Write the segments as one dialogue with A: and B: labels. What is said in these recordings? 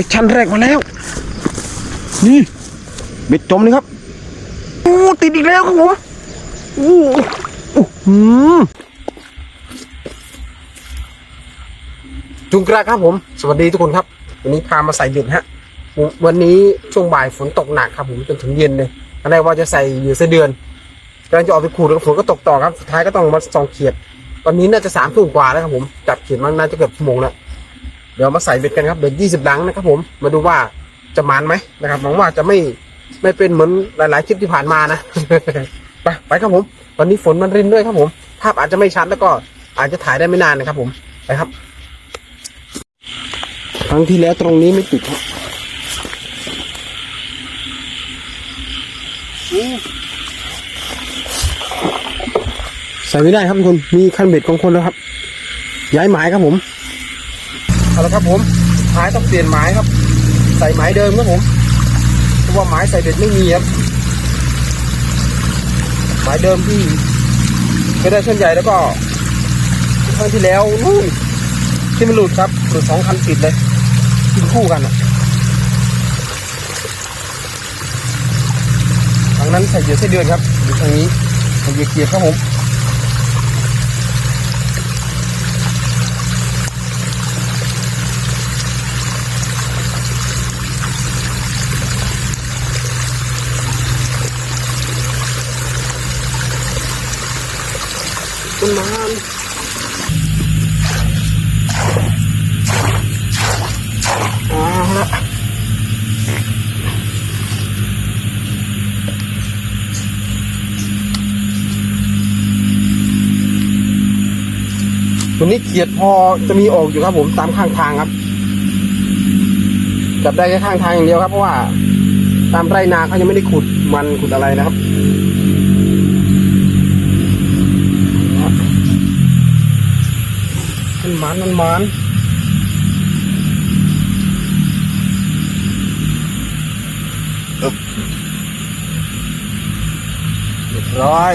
A: อ็กชั่นแรกมาแล้ว นี่เบ็ดจมเลยครับโอ้ติดอีกแล้วครับผมโอ้โอ้หืมจุงกระครับผม สวัสดีทุกคนครับ วันนี้พามาใส่เบ็ดฮะ วันนี้ช่วงบ่ายฝนตกหนักครับผมจนถึงเย็นเลยตอนแรกว่าจะใส่อยู่เสเดือนกำลังจะออกไปขูดแล้วฝนก็ตกต่อครับ สุดท้ายก็ต้องมาส่องเขียด ตอนนี้น่าจะสามทุ่มกว่าแล้วครับผม จับเขียดมันน่าจะเกือบชั่วโมงแล้วเดี๋ยวมาใส่เบ็ดกันครับเบ็ดยี่สิบลังนะครับผมมาดูว่าจะมันไหมนะครับหวังว่าจะไม่ไม่เป็นเหมือนหลาย ๆ คลิปที่ผ่านมานะไปไปครับผมวันนี้ฝนมันรินด้วยครับผม ภาพอาจจะไม่ชัดแล้วก็อาจจะถ่ายได้ไม่นานนะครับผมไปครับ ครั้งที่แล้วตรงนี้ไม่ติดครับใส่ไม่ได้ครับทุกคนมีคันเบ็ดของคนแล้วครับ ย้ายหมายครับผม เอาละครับผมหมายต้องเปลี่ยนหมายครับ ใส่หมายเดิมครับผมเพราะว่าหมายใส่เบ็ดไม่มีครับหมายเดิมที่เคยได้เส้นใหญ่แล้วก็ครั้งที่แล้วนู่นที่มันหลุดครับหลุดสองคันติดเลยกินคู่กันอะทางนั้นใส่เหยื่อเส้นเดือนครับอยู่ทางนี้ใส่เหยื่อเกียร์ครับผม น้ำตัวนี้เขียดพอจะมีออกอยู่ครับผมตามข้างทางครับ จับได้แค่ข้างทางอย่างเดียวครับเพราะว่า ตามไร่นาเขายังไม่ได้ขุดมันขุดอะไรนะครับ มันหมันมันหมันอึ๊บเรียบร้อย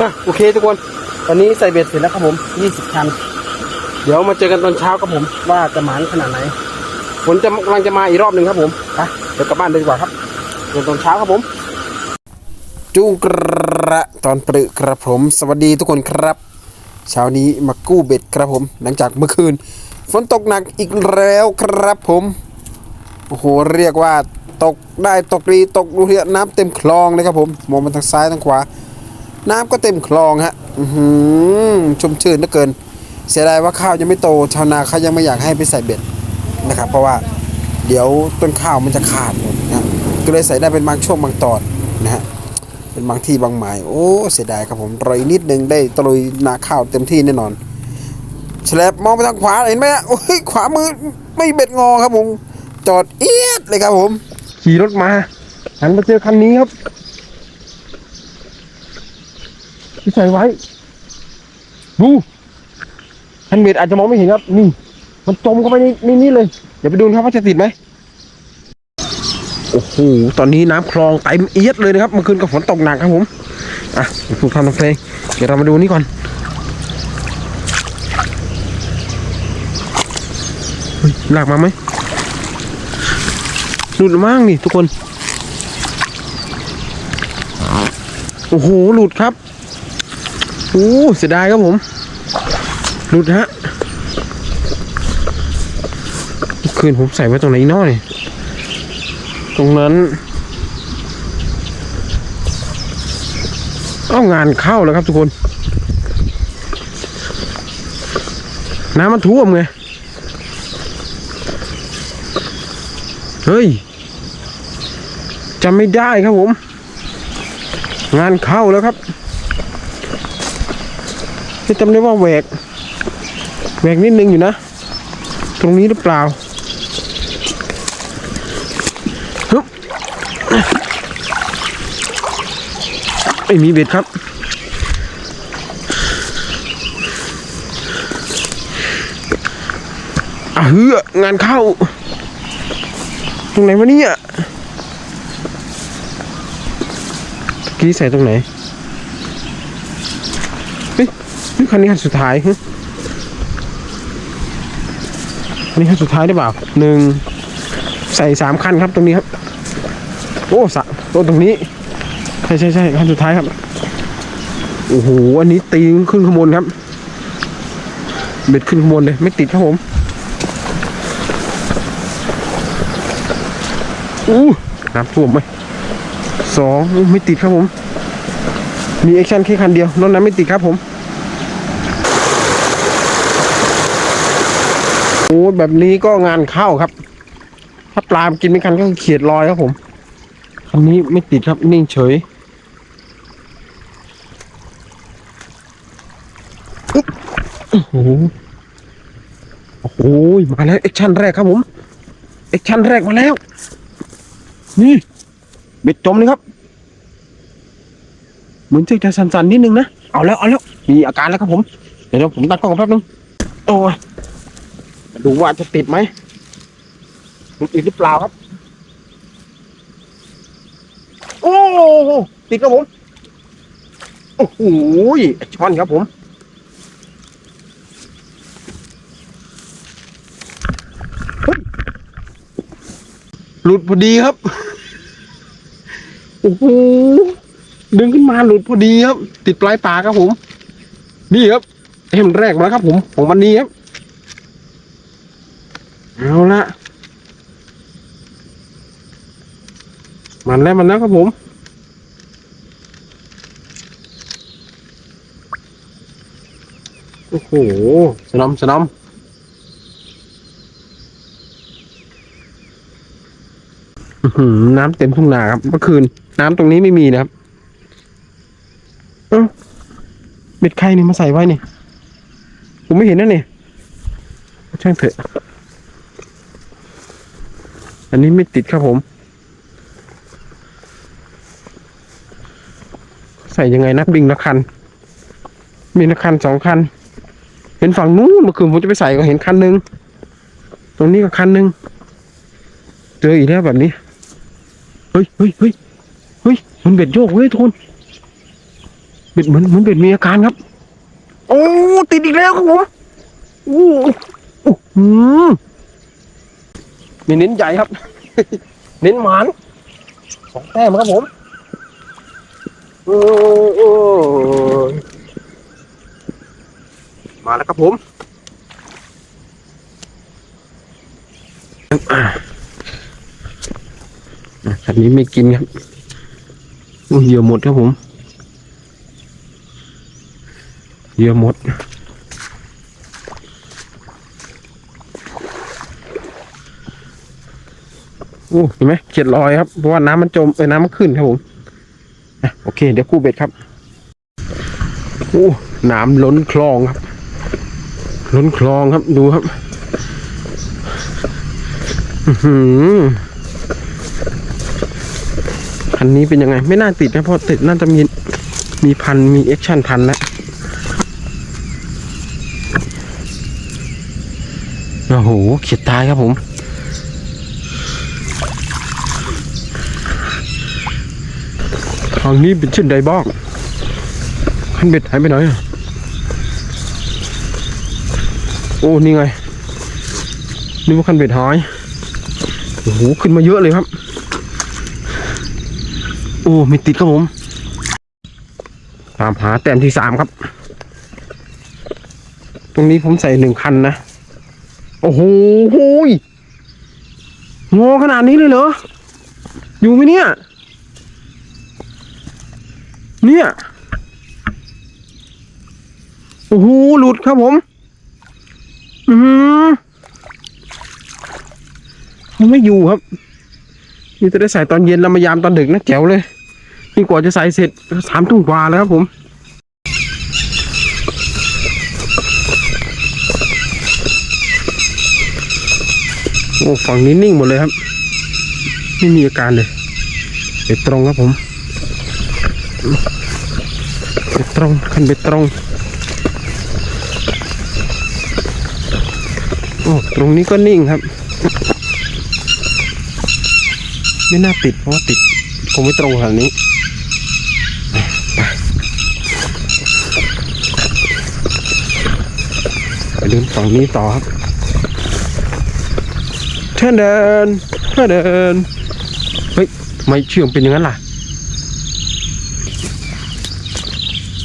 A: อะโอเคทุกคน ตอนนี้ใส่เบ็ดเสร็จแล้วครับผม20คัน เดี๋ยวมาเจอกันตอนเช้าครับผม ว่าจะหมานขนาดไหนฝนจะกำลังจะมาอีกรอบหนึ่งครับผมไปเดี๋ยวกลับบ้านเลยดีกว่าครับเจอกันตอนเช้าครับผม จุงกระตอนปรึกครับผม สวัสดีทุกคนครับ เช้านี้มากู้เบ็ดครับผม หลังจากเมื่อคืน ฝนตกหนักอีกแล้วครับผม โอ้โห เรียกว่าตกได้ตกดีตกดูเรียน้ำเต็มคลองเลยครับผมมองมาทางซ้ายทางขวา น้ำก็เต็มคลองฮะชุ่มชื่นเหลือเกิน เสียดายว่าข้าวยังไม่โต ชาวนาเขายังไม่อยากให้ไปใส่เบ็ดนะครับ เพราะว่าเดี๋ยวต้นข้าวมันจะขาดหมดนะก็เลยใส่ได้เป็นบางช่วงบางตอนนะฮะ เป็นบางที่บางหมายโอ้เสียดายครับผมรออีกนิดนึงได้ตลุยนาข้าวเต็มที่แน่นอนแฉลบมองไปทางขวาเห็นไหมฮะโอ้ยขวามือไม่เบ็ดงอครับผม จอดเอียดเลยครับผม ขี่รถมาหันมาเจอคันนี้ครับที่ใส่ไว้ ดูคันเบ็ดอาจจะมองไม่เห็นครับ นี่ มันจมเข้าไปในนนี้เลย เดี๋ยวไปดูครับว่าจะติดไหม โอ้โหตอนนี้น้ำคลองเต็มเอียดเลยนะครับเมื่อคืนก็ฝนตกหนักครับผมอะผูกทำทำเพลงเดี๋ยวเรามาดูนี่ก่อนเฮ้ยลากมาไหมหลุดมากนี่ทุกคน โอ้โหหลุดครับโอ้เสียดายครับผม หลุดฮะเมื่อคืนผมใส่ไว้ตรงไหนอีกเน้อย ตรงนั้นเอางานเข้าแล้วครับทุกคน น้ำมันท่วมไง เฮ้ยจำไม่ได้ครับผม งานเข้าแล้วครับไม่จำได้ว่าแหวกแหวกนิดนึงอยู่นะ ตรงนี้หรือเปล่า ฮึบ ไม่มีเบ็ดครับ อะเฮืองานเข้า ตรงไหนวะเนี่ยตะกี้ใส่ตรงไหน เฮ้ยเฮ้ยฮ้ยคันนี้คันสุดท้ายฮึอันนี้คันสุดท้ายได้เปล่าหนึ่งใส่สามคันครับตรงนี้ครับ โอ้สะตัวตรงนี้ ใช่ใช่ใช่คันสุดท้ายครับ โอ้โห อันนี้ตีขึ้นขางบวนครับ เบ็ดขึ้นขางบวนเลย ไม่ติดครับผมอู้น้ำท่วมไหมสองไม่ติดครับผม มีแอคชั่นแค่คันเดียวนอกนั้นไม่ติดครับผม โอ้แบบนี้ก็งานเข้าครับ ถ้าปลามกินไม่คันก็เขียดลอยครับผม คันนี้ไม่ติดครับนิ่งเฉยโอ้โหโอ้โหมาแล้วแอคชั่นแรกครับผมแอคชั่นแรกมาแล้ว นี่เบ็ดจมเลยครับ เหมือนจะสั่นๆนิดนึงนะเอาแล้วเอาแล้วมีอาการแล้วครับผม เดี๋ยวผมตัดกล้องแป๊บนึงโอ้ยมาดูว่าจะติดไหมมันติดหรือเปล่าครับ โอ้โห ติดครับผม โอ้โหช่อนครับผม หลุดพอดีครับ โอ้โห ดึงขึ้นมาหลุดพอดีครับ ติดปลายปากครับผม นี่ครับเอ็มแรกมาแล้วครับผมของวันนี้ครับ เอาละมันแล้วมันแล้วครับผม อ้โห สนอมสนอมน้ำเต็มทุ่งนาครับ เมื่อคืน น้ำตรงนี้ไม่มีนะครับเอ้าเม็ดไข่นี่มาใส่ไว้นี่ ผมไม่เห็นนะนี่ช่างเถอะ อันนี้ไม่ติดครับผม ใส่ยังไงนักบิงละคัน มีละคันสองคัน ห็นฝั่งนู้นเมื่อคืนผมจะไปใส่ก็เห็นคันหนึ่งตรงนี้ก็คันหนึ่งเจออีกแล้วแบบนี้ เฮ้ยเฮ้ยเฮ้ยเฮ้ยมันเบ็ดโยกเว้ยทุกคนเบ็ดเหมือนเหมือนเบ็ดมีอาการครับ โอ้ติดอีกแล้วครับผมโอ้โอ้หืมมีเน้นใหญ่ครับ เน้นหมานสองแต้มครับผมโอ้โอ้ มาแล้วครับผมอันนี้ไม่กินครับเหยื่อหมดครับผมเหยื่อหมดโอ้เห็นไหมเขียดลอยครับ เพราะว่าน้ำมันจมเอ้ยน้ำมันขึ้นครับผมโอเค เดี๋ยวคู่เบ็ดครับโอ้น้ำล้นคลองครับ ล้นคลองครับดูครับอือหือคันนี้เป็นยังไง ไม่น่าติดนะเพราะติดน่าจะมีมีพันมีแอคชั่นพันแล้วโอ้โหเขียดตายครับผม ทางนี้เป็นเช่นใดบ้างคันเบ็ดหายไปไหนอะ โอ้ นี่ไง นี่ว่าคันเบ็ดหาย โอ้โห ขึ้นมาเยอะเลยครับ โอ้ ไม่ติดครับผม ตามหาแต้มที่สามครับ ตรงนี้ผมใส่หนึ่งคันนะ โอ้โหโหยงอขนาดนี้เลยเหรอ อยู่ไหมเนี่ย เนี่ย โอ้โห หลุดครับผม อือหือมันไม่อยู่ครับนี่จะได้ใส่ตอนเย็นแล้วมายามตอนดึกนะแจ๋วเลย นี่กว่าจะใส่เสร็จสามทุ่มกว่าแล้วครับผมโอ้ฝั่งนี้นิ่งหมดเลยครับ ไม่มีอาการเลยเบ็ดตรงครับผมเบ็ดตรงคันเบ็ดตรง โอ้ตรงนี้ก็นิ่งครับ ไม่น่าติดเพราะว่าติดคงไม่ตรงขนาดนี้ไปเดินฝั่งนี้ต่อครับเท่นเดินเท่นเดินเฮ้ยไม่เชื่อมเป็นอย่างนั้นล่ะ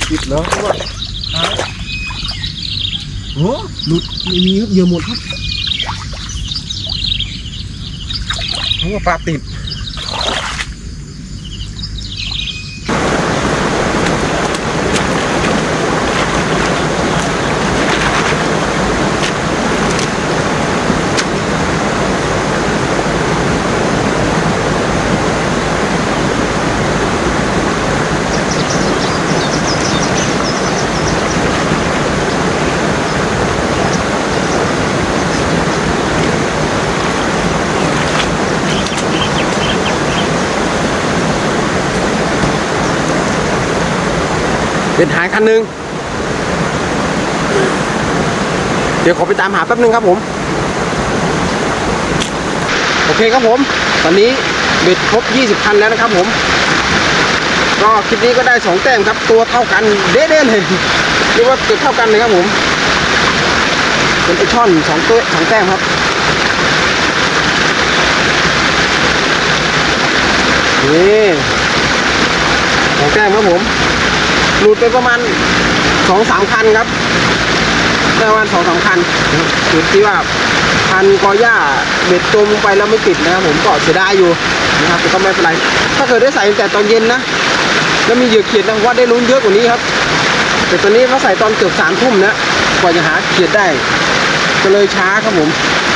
A: ติดแล้วว่า โอ้หลุดไม่มีครับเหยื่อหมดครับเพราะว่าปลาติด เป็นหายคันหนึ่งเดี๋ยวขอไปตามหาแป๊บนึงครับผม โอเคครับผม ตอนนี้เบ็ดครบ 20 คันแล้วนะครับผม ก็คลิปนี้ก็ได้ 2 แต้มครับ ตัวเท่ากันเด้ๆเลยเรียกว่าเกือบเท่ากันเลยครับผมเป็นไอช่อนสองตัวสองแต้มครับนี่สองแต้มครับผม หลุดไปประมาณสองสามคันครับประมาณสองสามคันจุดที่ว่าคันกอหญ้าเบ็ดจมไปแล้วไม่ติดนะครับผมก็เสียดายอยู่นะครับแต่ก็ไม่เป็นไร ถ้าเกิดได้ใส่ตั้งแต่ตอนเย็นนะแล้วมีเหยื่อเขียดนะว่าได้ลุ้นเยอะกว่านี้ครับ แต่ตอนนี้เขาใส่ตอนเกือบสามทุ่มนะกว่าจะหาเขียดได้ ก็เลยช้าครับผม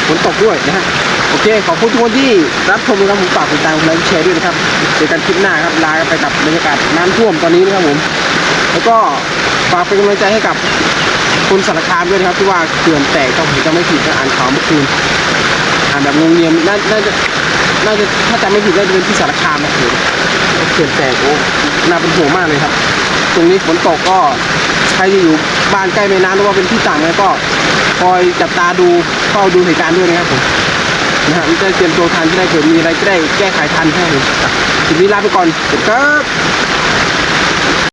A: ฝนตกด้วยนะฮะโอเค ขอบคุณทุกคนที่รับชมนะครับผมฝากติดตามและแชร์ด้วยนะครับ เจอกันคลิปหน้าครับ ลาไปกับบรรยากาศน้ำท่วมตอนนี้นะครับผม แล้วก็ฝากเป็นกำลังใจให้กับคนสารคามด้วยนะครับ ที่ว่าเขื่อนแตกก็ผมจะไม่ผิดนะอ่านข่าวเมื่อคืนอ่านแบบงงเงียมน่าน่าจะน่าจะถ้าจำไม่ผิดน่าจะเป็นที่สารคามนะเขื่อนเขื่อนแตกโอ้น่าเป็นห่วงมากเลยครับ ตรงนี้ฝนตกก็ใครที่อยู่บ้านใกล้แม่น้ำหรือว่าเป็นที่ต่างนะก็คอยจับตาดูเฝ้าดูเหตุการณ์ด้วยนะครับผมนะฮะมันจะได้เตรียมตัวทันจะได้เกิดมีอะไรจะได้แก้ไขทันให้ผมคลิปนี้ลาไปก่อนสวัสดีครับ